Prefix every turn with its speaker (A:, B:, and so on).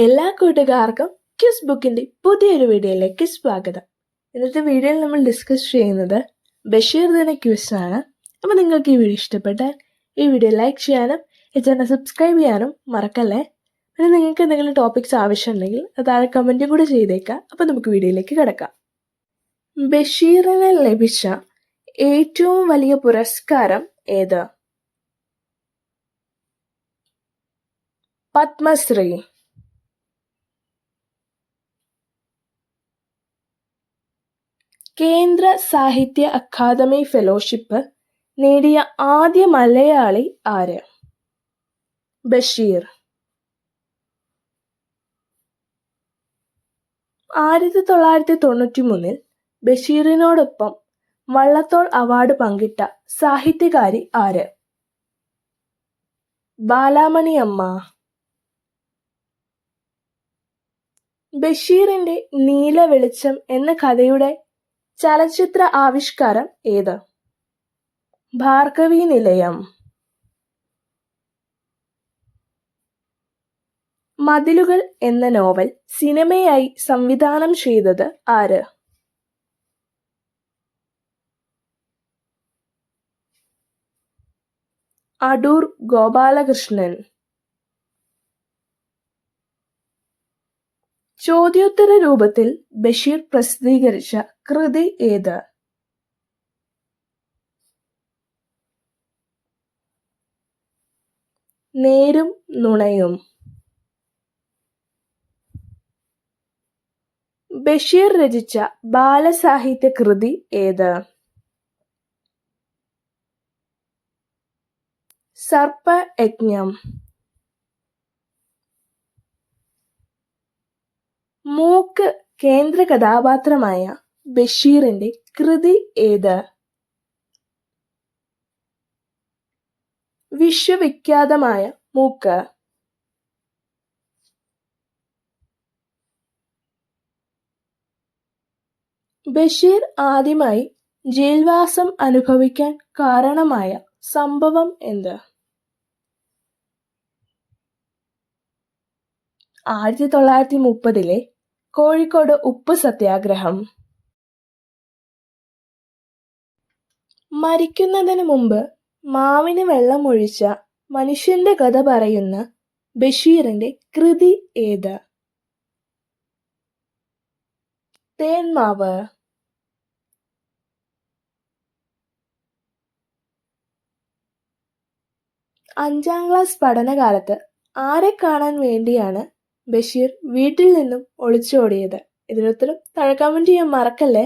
A: എല്ലാ കൂട്ടുകാർക്കും ക്വിസ് ബുക്കിന്റെ പുതിയൊരു വീഡിയോയിലേക്ക് സ്വാഗതം. ഇന്നത്തെ വീഡിയോയിൽ നമ്മൾ ഡിസ്കസ് ചെയ്യുന്നത് ബഷീർ ദിന ആണ്. അപ്പോൾ നിങ്ങൾക്ക് ഈ വീഡിയോ ഇഷ്ടപ്പെട്ടാൽ ഈ വീഡിയോ ലൈക്ക് ചെയ്യാനും ഈ ചാനൽ സബ്സ്ക്രൈബ് ചെയ്യാനും മറക്കല്ലേ? പിന്നെ നിങ്ങൾക്ക് എന്തെങ്കിലും ടോപ്പിക്സ് ആവശ്യമുണ്ടെങ്കിൽ അത് താഴെ കമന്റും കൂടെ ചെയ്തേക്കാം. അപ്പോൾ നമുക്ക് വീഡിയോയിലേക്ക് കിടക്കാം. ബഷീറിന് ലഭിച്ച ഏറ്റവും വലിയ പുരസ്കാരം ഏത്? പത്മശ്രീ. കേന്ദ്ര സാഹിത്യ അക്കാദമി ഫെലോഷിപ്പ് നേടിയ ആദ്യ മലയാളി ആര്? ബഷീർ. ആയിരത്തി തൊള്ളായിരത്തി തൊണ്ണൂറ്റി മൂന്നിൽ ബഷീറിനോടൊപ്പം വള്ളത്തോൾ അവാർഡ് പങ്കിട്ട സാഹിത്യകാരി ആര്? ബാലാമണി അമ്മ ബഷീറിന്റെ നീല വെളിച്ചം എന്ന കഥയുടെ ചലച്ചിത്ര ആവിഷ്കാരം ഏത്? ഭാർഗവി നിലയം. മതിലുകൾ എന്ന നോവൽ സിനിമയായി സംവിധാനം ചെയ്തത് ആര്? അടൂർ ഗോപാലകൃഷ്ണൻ. ചോദ്യോത്തര രൂപത്തിൽ ബഷീർ പ്രസിദ്ധീകരിച്ച കൃതി ഏത്? നേരും നുണയും. ബഷീർ രചിച്ച ബാലസാഹിത്യ കൃതി ഏത്? സർപ്പയജ്ഞം. മൂക്ക് കേന്ദ്ര കഥാപാത്രമായ ബഷീറിന്റെ കൃതി ഏത്? വിശ്വവിഖ്യാതമായ മൂക്ക്. ബഷീർ ആദ്യമായി ജയിൽവാസം അനുഭവിക്കാൻ കാരണമായ സംഭവം എന്ത്? ആയിരത്തി തൊള്ളായിരത്തി മുപ്പതിലെ കോഴിക്കോട് ഉപ്പ് സത്യാഗ്രഹം. മരിക്കുന്നതിന് മുമ്പ് മാവിന് വെള്ളമൊഴിച്ച മനുഷ്യന്റെ കഥ പറയുന്ന ബഷീറിന്റെ കൃതി ഏത്? തേന്മാവ് അഞ്ചാം ക്ലാസ് പഠനകാലത്ത് ആരെ കാണാൻ വേണ്ടിയാണ് ബഷീർ വീട്ടിൽ നിന്നും ഒളിച്ചോടിയത്. ഇതിനുത്തരം താഴെ കമന്റ് ചെയ്യാൻ മറക്കല്ലേ?